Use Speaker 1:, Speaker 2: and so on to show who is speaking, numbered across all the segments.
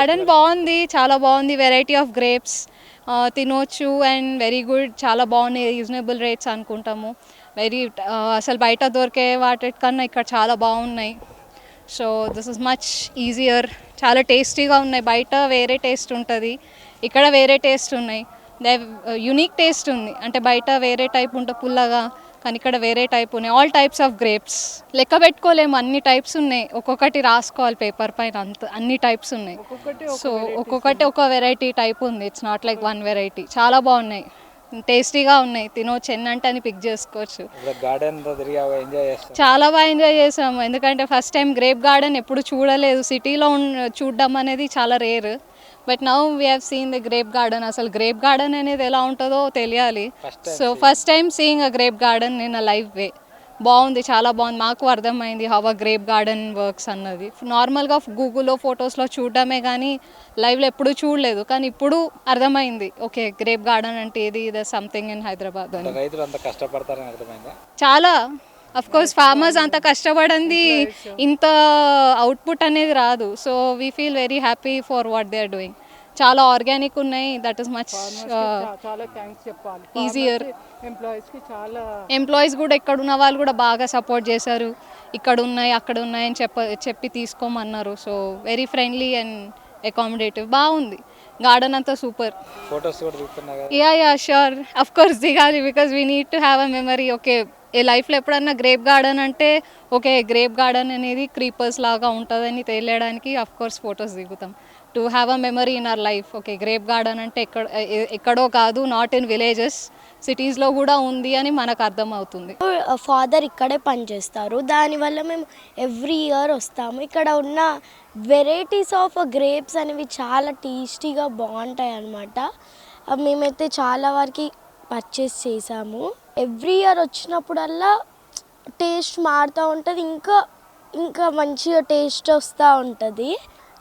Speaker 1: Garden బాగుంది చాలా బాగుంది వెరైటీ ఆఫ్ గ్రేప్స్ తినొచ్చు అండ్ వెరీ గుడ్ చాలా బాగున్నాయి రీజనబుల్ రేట్స్ అనుకుంటాము. వెరీ అసలు బయట దొరికే వాటి కన్నా ఇక్కడ చాలా బాగున్నాయి. So this is much easier చాలా టేస్టీగా ఉన్నాయి బయట వేరే టేస్ట్ ఉంటుంది ఇక్కడ వేరే టేస్ట్ ఉన్నాయి. దే యునిక్ టేస్ట్ ఉంది. అంటే బయట వేరే టైప్ ఉంటుంది పుల్లగా కానీ ఇక్కడ వేరే టైప్ ఉన్నాయి. ఆల్ టైప్స్ ఆఫ్ గ్రేప్స్ లెక్క పెట్టుకోలేము. అన్ని టైప్స్ ఉన్నాయి. ఒక్కొక్కటి రాసుకోవాలి పేపర్ పైన. అంత అన్ని టైప్స్ ఉన్నాయి. సో ఒక్కొక్కటి ఒక వెరైటీ టైప్ ఉంది. It's not like one variety చాలా బాగున్నాయి. టేస్టీగా ఉన్నాయి. తినవచ్చు ఎన్నంటే అని పిక్ చేసుకోవచ్చు.
Speaker 2: గార్డెన్
Speaker 1: చాలా బాగా ఎంజాయ్ చేసాము. ఎందుకంటే ఫస్ట్ టైం గ్రేప్ గార్డెన్ ఎప్పుడు చూడలేదు. సిటీలో చూడడం అనేది చాలా rare but now we have seen the grape garden అసలు గ్రేప్ గార్డెన్ అనేది ఎలా ఉంటుందో తెలియాలి. So first time seeing a grape garden in a life way బాగుంది చాలా బాగుంది. మాకు అర్థమైంది how a grape garden works అన్నది. నార్మల్గా గూగుల్లో ఫొటోస్లో చూడడమే కానీ లైవ్లో ఎప్పుడూ చూడలేదు. కానీ ఇప్పుడు అర్థమైంది. ఓకే గ్రేప్ గార్డెన్ అంటే ఇది ఇది సంథింగ్ ఇన్ హైదరాబాద్ అని.
Speaker 2: రైతులు అంత కష్టపడతారని అర్థమైందా?
Speaker 1: చాలా. అఫ్ కోర్స్ ఫార్మర్స్ అంత కష్టపడింది ఇంత అవుట్పుట్ అనేది రాదు. So we feel very happy for what they are doing చాలా ఆర్గానిక్ ఉన్నాయి. దట్ ఇస్ మచ్
Speaker 3: చాలా థ్యాంక్స్ చెప్పాలి.
Speaker 1: ఈజియర్
Speaker 3: ఎంప్లాయీస్కి చాలా
Speaker 1: ఎంప్లాయీస్ కూడా ఇక్కడ ఉన్న వాళ్ళు కూడా బాగా సపోర్ట్ చేశారు. ఇక్కడ ఉన్నాయి అక్కడ ఉన్నాయి అని చెప్ప చెప్పి తీసుకోమన్నారు. So very friendly and accommodative బాగుంది. గార్డెన్ అంతా సూపర్
Speaker 2: ఫొటోస్ కూడా
Speaker 1: yeah yeah sure of course దిగాలి because we need to have a memory okay ఏ లైఫ్లో ఎప్పుడన్నా గ్రేప్ గార్డెన్ అంటే ఓకే గ్రేప్ గార్డెన్ అనేది క్రీపర్స్ లాగా ఉంటుందని తేలియడానికి of course photos దిగుతాం. To have a memory in our life okay grape garden అంటే ఎక్కడ ఎక్కడో కాదు నాట్ ఇన్ విలేజెస్ సిటీస్లో కూడా ఉంది అని మనకు అర్థమవుతుంది.
Speaker 4: ఫాదర్ uh, ఇక్కడే పనిచేస్తారు దానివల్ల మేము ఎవ్రీ ఇయర్ వస్తాము. ఇక్కడ ఉన్న వెరైటీస్ ఆఫ్ గ్రేప్స్ అనేవి చాలా టేస్టీగా బాగుంటాయి అన్నమాట uh, మేమైతే చాలా వరకు పర్చేస్ చేసాము ఎవ్రీ ఇయర్ వచ్చినప్పుడల్లా టేస్ట్ మారుతూ ఉంటుంది. ఇంకా ఇంకా మంచిగా టేస్ట్ వస్తూ ఉంటుంది.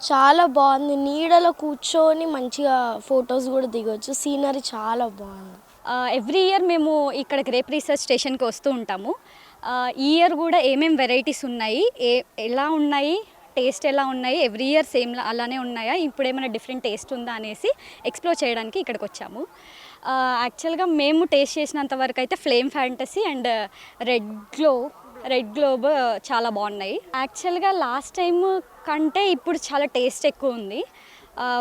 Speaker 4: చాలా బాగుంది. నీడలో కూర్చొని మంచిగా ఫొటోస్ కూడా దిగొచ్చు. సీనరీ చాలా బాగుంది.
Speaker 5: ఎవ్రీ ఇయర్ మేము ఇక్కడ గ్రేప్ రీసెర్చ్ స్టేషన్కి వస్తూ ఉంటాము. ఈ ఇయర్ కూడా ఏమేమి వెరైటీస్ ఉన్నాయి? ఏ ఎలా ఉన్నాయి? టేస్ట్ ఎలా ఉన్నాయి? ఎవ్రీ ఇయర్ సేమ్ అలానే ఉన్నాయా? ఇప్పుడు ఏమైనా డిఫరెంట్ టేస్ట్ ఉందా అనేసి ఎక్స్ప్లోర్ చేయడానికి ఇక్కడికి వచ్చాము. యాక్చువల్గా మేము టేస్ట్ చేసినంత వరకు అయితే flame fantasy and red glow red globe చాలా బాగున్నాయి. యాక్చువల్గా లాస్ట్ టైం కంటే ఇప్పుడు చాలా టేస్ట్ ఎక్కువ ఉంది.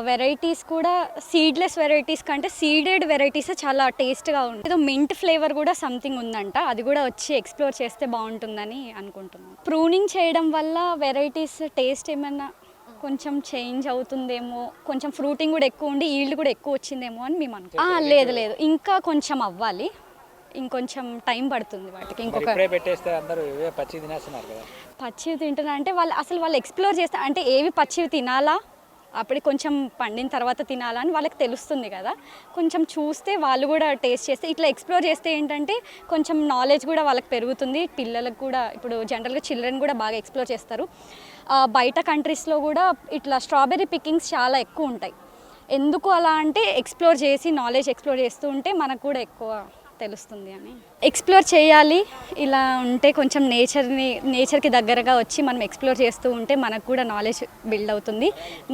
Speaker 5: వెరైటీస్ కూడా సీడ్లెస్ వెరైటీస్ కంటే సీడెడ్ వెరైటీస్ చాలా టేస్ట్గా ఉంటాయి ఏదో మింట్ ఫ్లేవర్ కూడా సంథింగ్ ఉందంట. అది కూడా వచ్చి ఎక్స్ప్లోర్ చేస్తే బాగుంటుందని అనుకుంటున్నాను ప్రూనింగ్ చేయడం వల్ల వెరైటీస్ టేస్ట్ ఏమైనా కొంచెం చేంజ్ అవుతుందేమో కొంచెం ఫ్రూటింగ్ కూడా ఎక్కువ ఉండి ఈల్డ్ కూడా ఎక్కువ వచ్చిందేమో అని మేము అనుకుంటాం లేదు లేదు. ఇంకా కొంచెం అవ్వాలి. ఇంకొంచెం టైం పడుతుంది వాటికి. ఇంకొక
Speaker 2: ఇప్పుడే పెట్టేస్తే అందరూ ఇవే పచ్చి తినేస్తున్నారు కదా.
Speaker 5: పచ్చివి తింటున్నా అంటే వాళ్ళు అసలు వాళ్ళు ఎక్స్ప్లోర్ చేస్తారు అంటే ఏవి పచ్చివి తినాలా? అప్పుడు కొంచెం పండిన తర్వాత తినాలా అని వాళ్ళకి తెలుస్తుంది కదా. కొంచెం చూస్తే వాళ్ళు కూడా టేస్ట్ చేస్తే ఇట్లా ఎక్స్ప్లోర్ చేస్తే ఏంటంటే కొంచెం నాలెడ్జ్ కూడా వాళ్ళకి పెరుగుతుంది. పిల్లలకు కూడా ఇప్పుడు జనరల్గా చిల్డ్రన్ కూడా బాగా ఎక్స్ప్లోర్ చేస్తారు. బయట కంట్రీస్లో కూడా ఇట్లా స్ట్రాబెర్రీ పికింగ్స్ చాలా ఎక్కువ ఉంటాయి. ఎందుకు అలా అంటే ఎక్స్ప్లోర్ చేసి నాలెడ్జ్ ఎక్స్ప్లోర్ చేస్తూ ఉంటే మనకు కూడా ఎక్కువ తెలుస్తుంది అని. ఎక్స్ప్లోర్ చేయాలి ఇలా ఉంటే కొంచెం నేచర్ని నేచర్కి దగ్గరగా వచ్చి మనం ఎక్స్ప్లోర్ చేస్తూ ఉంటే మనకు కూడా నాలెడ్జ్ బిల్డ్ అవుతుంది.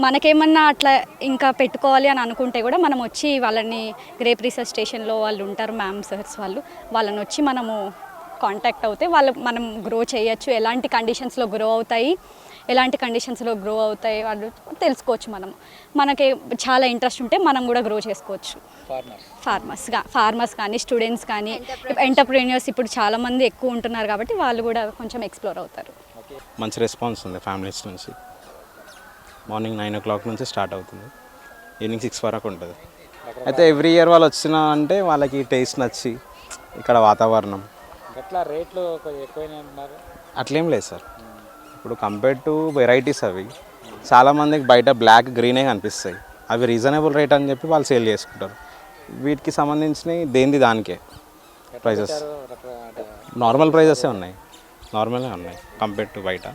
Speaker 5: మనకేమన్నా అట్లా ఇంకా పెట్టుకోవాలి అని అనుకుంటే కూడా మనం వచ్చి వాళ్ళని గ్రేప్ రీసెర్చ్ స్టేషన్లో వాళ్ళు ఉంటారు మ్యామ్ సర్స్ వాళ్ళు వాళ్ళని వచ్చి మనము కాంటాక్ట్ అవుతే వాళ్ళు మనం గ్రో చేయొచ్చు. ఎలాంటి కండిషన్స్లో గ్రో అవుతాయి ఎలాంటి కండిషన్స్లో గ్రో అవుతాయి వాళ్ళు తెలుసుకోవచ్చు మనం. మనకి చాలా ఇంట్రెస్ట్ ఉంటే మనం కూడా గ్రో చేసుకోవచ్చు.
Speaker 2: ఫార్మర్స్
Speaker 5: ఫార్మర్స్ ఫార్మర్స్ కానీ స్టూడెంట్స్ కానీ ఎంటర్ప్రీనియర్స్ ఇప్పుడు చాలామంది ఎక్కువ ఉంటున్నారు కాబట్టి వాళ్ళు కూడా కొంచెం ఎక్స్ప్లోర్ అవుతారు.
Speaker 6: మంచి రెస్పాన్స్ ఉంది ఫ్యామిలీస్ నుంచి. మార్నింగ్ నైన్ ఓ క్లాక్ నుంచి స్టార్ట్ అవుతుంది. ఈవినింగ్ సిక్స్ వరకు ఉంటుంది. అయితే ఎవ్రీ ఇయర్ వాళ్ళు వచ్చిన అంటే వాళ్ళకి టేస్ట్ నచ్చి ఇక్కడ వాతావరణం.
Speaker 2: ఎట్లా రేట్లు కొంచెం ఎక్కువైనా అంటున్నారు
Speaker 6: అట్లేం లేదు సార్. ఇప్పుడు కంపేర్ టు వెరైటీస్ అవి చాలామందికి బయట బ్లాక్ గ్రీనే కనిపిస్తాయి. అవి రీజనబుల్ రేట్ అని చెప్పి వాళ్ళు సేల్ చేసుకుంటారు. వీటికి సంబంధించినవి దేనిది దానికే? ప్రైజెస్ నార్మల్ ప్రైజెసే ఉన్నాయి. నార్మల్గా ఉన్నాయి కంపేర్ టు బయట.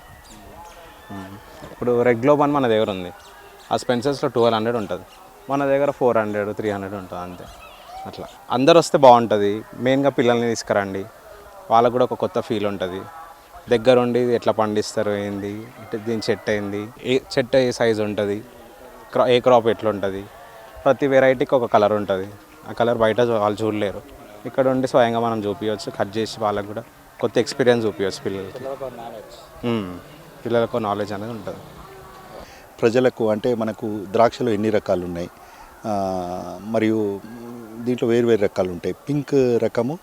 Speaker 6: Hmm. ఇప్పుడు రెడ్ గ్లోబ్ అని మన దగ్గర ఉంది. ఆ స్పెన్సర్స్లో ట్వెల్వ్ హండ్రెడ్ ఉంటుంది. మన దగ్గర ఫోర్ హండ్రెడ్ త్రీ హండ్రెడ్ ఉంటుంది అంతే. అట్లా. అందరు వస్తే బాగుంటుంది మెయిన్గా పిల్లల్ని తీసుకురండి. వాళ్ళకు కూడా ఒక కొత్త ఫీల్ ఉంటుంది. దగ్గరుండి ఎట్లా పండిస్తారు ఏంది? దీని చెట్టు ఏంది? ఏ చెట్టు ఏ సైజు ఉంటుంది? క్రా ఏ క్రాప్ ఎట్లుంటుంది? ప్రతి వెరైటీకి ఒక కలర్ ఉంటుంది. ఆ కలర్ బయట చూ- వాళ్ళు చూడలేరు. ఇక్కడ ఉండి స్వయంగా మనం చూపించవచ్చు కట్ చేసి వాళ్ళకు కూడా కొత్త ఎక్స్పీరియన్స్ చూపించవచ్చు పిల్లలకి.
Speaker 2: పిల్లలకు నాలెడ్జ్
Speaker 6: పిల్లలకు నాలెడ్జ్ అనేది ఉంటుంది.
Speaker 7: ప్రజలకు అంటే మనకు ద్రాక్షలో ఎన్ని రకాలు ఉన్నాయి? మరియు దీంట్లో వేరు వేరు రకాలు ఉంటాయి. పింక్ రకము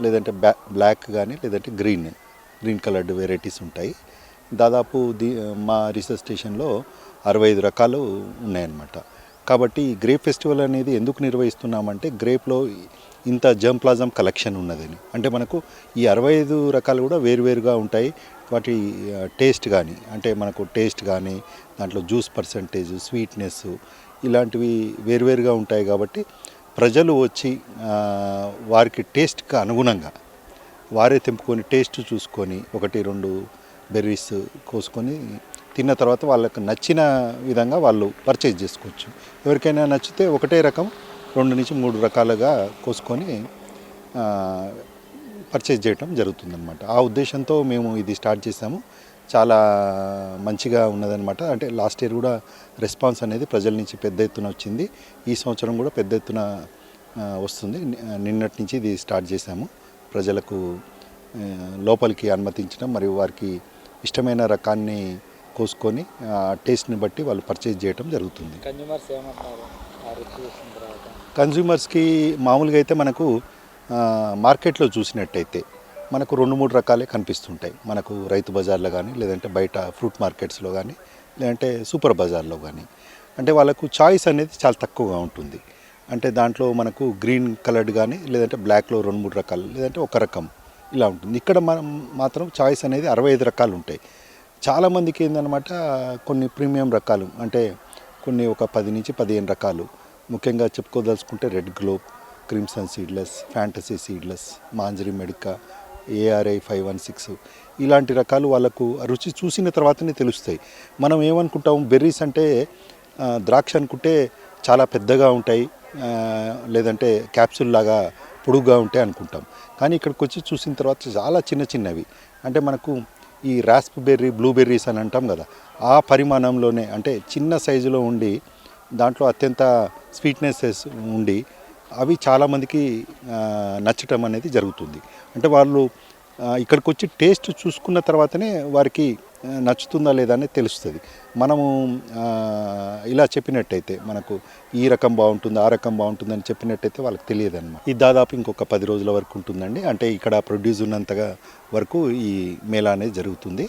Speaker 7: లేదంటే బ్లాక్ కానీ లేదంటే గ్రీన్. గ్రీన్ కలర్డ్ వెరైటీస్ ఉంటాయి. దాదాపు దీ మా రీసెర్చ్ స్టేషన్లో అరవై ఐదు రకాలు ఉన్నాయన్నమాట. కాబట్టి గ్రేప్ ఫెస్టివల్ అనేది ఎందుకు నిర్వహిస్తున్నామంటే గ్రేప్లో ఇంత జర్మ్ ప్లాజమ్ కలెక్షన్ ఉన్నదని. అంటే మనకు ఈ అరవై ఐదు రకాలు కూడా వేరువేరుగా ఉంటాయి. వాటి టేస్ట్ కానీ అంటే మనకు టేస్ట్ కానీ దాంట్లో జ్యూస్ పర్సంటేజ్ స్వీట్నెస్ ఇలాంటివి వేరువేరుగా ఉంటాయి కాబట్టి ప్రజలు వచ్చి వారికి టేస్ట్కి అనుగుణంగా వారే తెంపుకొని టేస్ట్ చూసుకొని ఒకటి రెండు బెర్రీస్ కోసుకొని తిన్న తర్వాత వాళ్ళకి నచ్చిన విధంగా వాళ్ళు పర్చేజ్ చేసుకోవచ్చు. ఎవరికైనా నచ్చితే ఒకటే రకం రెండు నుంచి మూడు రకాలుగా కోసుకొని పర్చేజ్ చేయటం జరుగుతుందన్నమాట. ఆ ఉద్దేశంతో మేము ఇది స్టార్ట్ చేసాము చాలా మంచిగా ఉన్నదన్నమాట. అంటే లాస్ట్ ఇయర్ కూడా రెస్పాన్స్ అనేది ప్రజల నుంచి పెద్ద ఎత్తున వచ్చింది. ఈ సంవత్సరం కూడా పెద్ద ఎత్తున వస్తుంది. నిన్నటి నుంచి ఇది స్టార్ట్ చేశాము. ప్రజలకు లోపలికి అనుమతించడం మరియు వారికి ఇష్టమైన రకాన్ని కోసుకొని టేస్ట్ని బట్టి వాళ్ళు పర్చేజ్ చేయడం జరుగుతుంది. కన్జ్యూమర్స్కి మామూలుగా అయితే మనకు మార్కెట్లో చూసినట్టయితే మనకు రెండు మూడు రకాలే కనిపిస్తుంటాయి. మనకు రైతు బజార్లో కానీ లేదంటే బయట ఫ్రూట్ మార్కెట్స్లో కానీ లేదంటే సూపర్ బజార్లో కానీ అంటే వాళ్ళకు చాయిస్ అనేది చాలా తక్కువగా ఉంటుంది. అంటే దాంట్లో మనకు గ్రీన్ కలర్డ్ కానీ లేదంటే బ్లాక్లో రెండు మూడు రకాలు లేదంటే ఒక రకం ఇలా ఉంటుంది. ఇక్కడ మనం మాత్రం చాయిస్ అనేది అరవై ఐదు రకాలు ఉంటాయి. చాలామందికి ఏందనమాట కొన్ని ప్రీమియం రకాలు అంటే కొన్ని ఒక పది నుంచి పదిహేను రకాలు. ముఖ్యంగా చెప్పుకోదలుచుకుంటే red globe crimson seedless fantasy seedless Manjari Medika ARI five one six ఇలాంటి రకాలు వాళ్ళకు రుచి చూసిన తర్వాతనే తెలుస్తాయి. మనం ఏమనుకుంటాం బెర్రీస్ అంటే ద్రాక్ష అనుకుంటే చాలా పెద్దగా ఉంటాయి. లేదంటే క్యాప్సూల్ లాగా పొడుగ్గా ఉంటాయి అనుకుంటాం. కానీ ఇక్కడికి వచ్చి చూసిన తర్వాత చాలా చిన్న చిన్నవి. అంటే మనకు ఈ రాస్ప్ బెర్రీ బ్లూబెర్రీస్ అని అంటాం కదా ఆ పరిమాణంలోనే అంటే చిన్న సైజులో ఉండి దాంట్లో అత్యంత స్వీట్నెసెస్ ఉండి అవి చాలామందికి నచ్చటం అనేది జరుగుతుంది. అంటే వాళ్ళు ఇక్కడికి వచ్చి టేస్ట్ చూసుకున్న తర్వాతనే వారికి నచ్చుతుందా లేదా అనేది తెలుస్తుంది. మనము ఇలా చెప్పినట్టయితే మనకు ఈ రకం బాగుంటుంది ఆ రకం బాగుంటుంది అని చెప్పినట్టయితే వాళ్ళకి తెలియదు అనమాట ఇది దాదాపు ఇంకొక పది రోజుల వరకు ఉంటుందండి. అంటే ఇక్కడ ప్రొడ్యూస్ ఉన్నంతగా వరకు ఈ మేళా అనేది జరుగుతుంది.